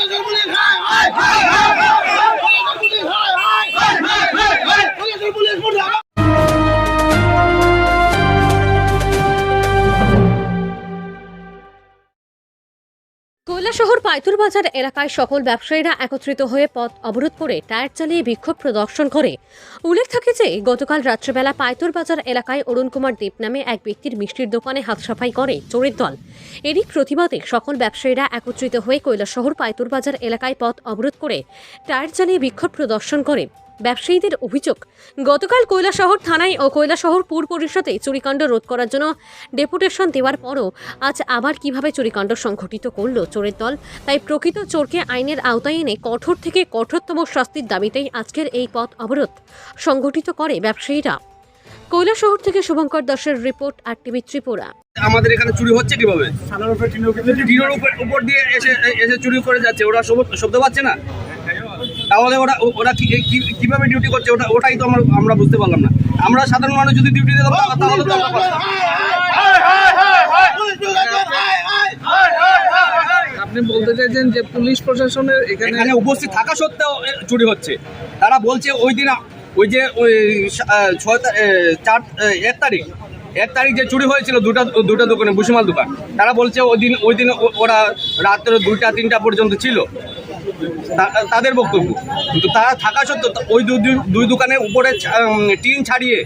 জনগণ বলে কৈলাসহর পাইতুর বাজার এলাকায় সকল ব্যবসায়ীরা একত্রিত হয়ে পথ অবরোধ করে টায়ার চালিয়ে বিক্ষোভ প্রদর্শন করে। উল্লেখ থাকে যে, গতকাল রাত্রেবেলা পাইতুর বাজার এলাকায় অরুণ কুমার দেব নামে এক ব্যক্তির মিষ্টির দোকানে হাত সাফাই করে চোরের দল। এরই প্রতিবাদে সকল ব্যবসায়ীরা একত্রিত হয়ে কৈলাসহর পাইতুর বাজার এলাকায় পথ অবরোধ করে টায়ার চালিয়ে বিক্ষোভ প্রদর্শন করে। ব্যবসায়ীদের অভিযোগ গতকাল কৈলাসহর থানায় ও কৈলাসহর পুর পরিষদে চুরিকাণ্ড রোধ করার জন্য ডেপুটেশন দেওয়ার পরও আজ আবার কীভাবে চুরিকাণ্ড সংঘটিত করল চোরের দল তাই প্রকৃত চোরকে আইনের আওতায় এনে কঠোর থেকে কঠোরতম শাস্তির দাবিতেই আজকের এই পথ অবরোধ সংঘটিত করে ব্যবসায়ীরা। কৈলাসহর থেকে শুভঙ্কর দাসের রিপোর্ট আর টিভি ত্রিপুরা। আমাদের এখানে চুরি হচ্ছে কীভাবে? টিনের উপর উপর দিয়ে এসে এসে চুরি করে যাচ্ছে ওরা শব্দ পাচ্ছে না? তাহলে ওরা ওরা কি- কি- কীভাবে ডিউটি করছে? ওটা ওটাই তো আমরা আমরা বুঝতে পারলাম না। আমরা সাধারণ মানুষ যদি ডিউটি দিতাম তাহলে তো আমরা আপনি বলতে চাইছেন যে পুলিশ প্রশাসনের এখানে উপস্থিত থাকা সত্ত্বেও চুরি হচ্ছে। তারা বলছে ওই দিন ওই যে ওই ছয় চার এক তারিখ। এক তারিখ যে চুরি হয়েছিল দুটা দুটা দোকানে ভুসিমাল দোকান। তারা বলছে ওই দিন ওই দিন ওরা রাত্রে দুইটা তিনটা পর্যন্ত ছিল। তাদের বক্তব্য। কিন্তু তারা থাকা সত্ত্বেও ওই দুই- দোকানের উপরে টিন ছাড়িয়ে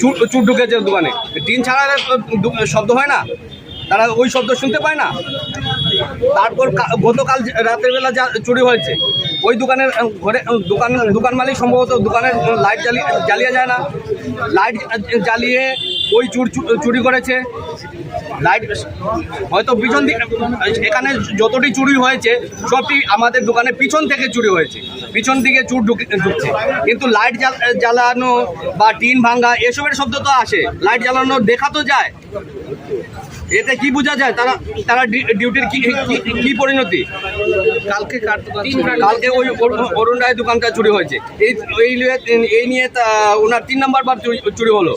চুর ঢুকেছে দোকানে। টিন ছাড়ালে শব্দ হয় না। তারা ওই শব্দ শুনতে পায় না। তারপর গতকাল যে- রাতের বেলা যা চুরি হয়েছে, ওই দোকানের ঘরে দোকান দোকান মালিক সম্ভবত দোকানের লাইট জ্বালিয়ে জ্বালিয়ে যায় না। লাইট জ্বালিয়ে ওই চুর, চুরি করেছে। লাইট হয়তো পিছন দিকে এখানে যতটি চুরি হয়েছে সবটি আমাদের দোকানে পিছন থেকে চুরি হয়েছে। পিছন দিকে চুর ঢুকে ঢুকছে। কিন্তু লাইট জ্বাল- জ্বালানো বা টিন ভাঙা এসবের শব্দ তো আসে। লাইট জ্বালানো দেখা তো যায়। এতে কি বোঝা যায়? তারা তারা ডিউটির কি কি- পরিণতি? কালকে কালকে ওই অরুণ- রায় দোকানটা চুরি হয়েছে। এই এই নিয়ে- ওনার তিন নম্বর বার চুরি হলো।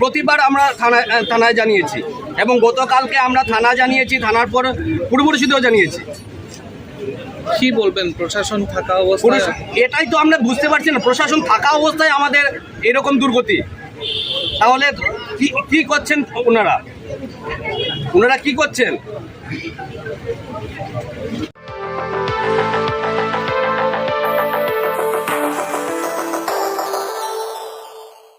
প্রতিবার আমরা থানায় থানায় জানিয়েছি। এবং গতকালকে আমরা থানা জানিয়েছি থানার পর পূর্ব জানিয়েছি। কি বলবেন প্রশাসন থাকা অবস্থায়? এটাই তো আমরা বুঝতে পারছি না। প্রশাসন থাকা অবস্থায় আমাদের এরকম দুর্গতি। তাহলে কি করছেন ওনারা? ওনারা কি করছেন?